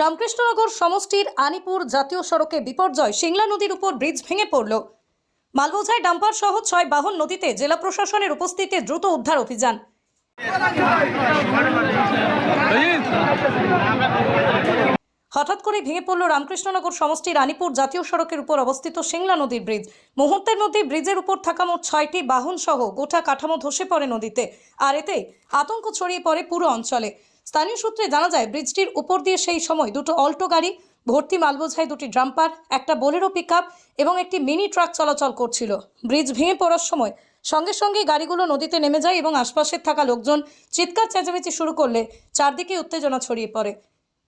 রামকৃষ্ণনগর সমষ্টির আনিপুর জাতীয় সড়কে বিপর্যয় সিংলা নদীর উপর ব্রিজ ভেঙে পড়ল। মালবোঝায় ডাম্পার সহ ছয় বাহন নদীতে জেলা প্রশাসনের উপস্থিতিতে দ্রুত উদ্ধার অভিযান। হঠাৎ করে ভেঙে পড়ল রামকৃষ্ণনগর সমষ্টির রানীপুর জাতীয় সড়কের উপর অবস্থিত সিংলা নদীর ব্রিজ। মুহূর্তের মধ্যে ব্রিজের উপর থাকা মোট ছয়টি বাহন সহ গোটা কাঠামো ধসে পড়ে নদীতে, আর এতে আতঙ্ক ছড়িয়ে পড়ে পুরো অঞ্চলে। স্থানীয় সূত্রে জানা যায়, ব্রিজটির উপর দিয়ে সেই সময় দুটো অল্টো গাড়ি, ভর্তি মালবোঝাই দুটি ড্রাম্পার, একটা বোলেরো পিকআপ এবং একটি মিনি ট্রাক চলাচল করছিল। ব্রিজ ভেঙে পড়ার সময় সঙ্গে সঙ্গে গাড়িগুলো নদীতে নেমে যায় এবং আশপাশের থাকা লোকজন চিৎকার চেঁচামেচি শুরু করলে চারদিকে উত্তেজনা ছড়িয়ে পড়ে।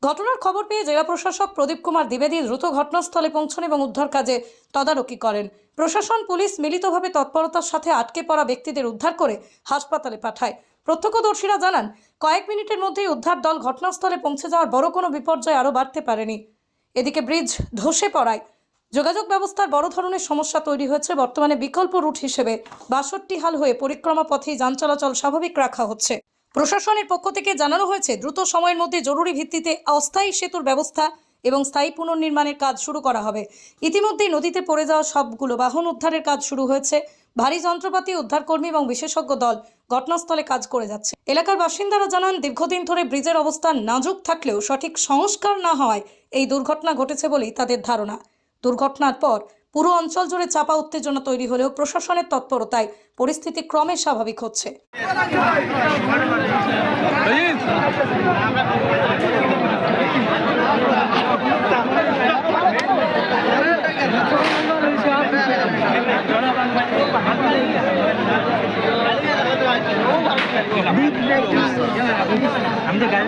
ঘটনার খবর পেয়ে জেলা প্রশাসক প্রদীপ কুমার দ্বিবেদী দ্রুত ঘটনাস্থলে পৌঁছন এবং উদ্ধার কাজে তদারকি করেন। প্রশাসন, পুলিশ মিলিতভাবে তৎপরতার সাথে আটকে পড়া ব্যক্তিদের উদ্ধার করে হাসপাতালে পাঠায়। প্রত্যক্ষদর্শীরা জানান, কয়েক মিনিটের মধ্যেই উদ্ধার দল ঘটনাস্থলে পৌঁছে যাওয়ার বড় কোনো বিপর্যয় আরও বাড়তে পারেনি। এদিকে ব্রিজ ধসে পড়ায়। যোগাযোগ ব্যবস্থার বড় ধরনের সমস্যা তৈরি হয়েছে। বর্তমানে বিকল্প রুট হিসেবে বাষট্টি হাল হয়ে পরিক্রমা পথেই যান চলাচল স্বাভাবিক রাখা হচ্ছে। প্রশাসনের পক্ষ থেকে জানানো হয়েছে, দ্রুত সময়ের মধ্যে জরুরি ভিত্তিতে অস্থায়ী সেতুর ব্যবস্থা এবং স্থায়ী পুনর্নির্মাণের কাজ শুরু করা হবে। ইতিমধ্যেই নদীতে পড়ে যাওয়া সবগুলো বাহন উদ্ধারের কাজ শুরু হয়েছে। ভারী যন্ত্রপাতি উদ্ধারকর্মী এবং বিশেষজ্ঞ দল ঘটনাস্থলে কাজ করে যাচ্ছে এলাকার বাসিন্দারা জানান দীর্ঘদিন ধরে ব্রিজের অবস্থান নাজুক থাকলেও সঠিক সংস্কার না হওয়ায় এই দুর্ঘটনা ঘটেছে বলেই তাদের ধারণা দুর্ঘটনার পর পুরো অঞ্চল জুড়ে চাপা উত্তেজনা তৈরি হলেও প্রশাসনের তৎপরতায় পরিস্থিতি ক্রমে স্বাভাবিক হচ্ছে আমি তো গাড়ি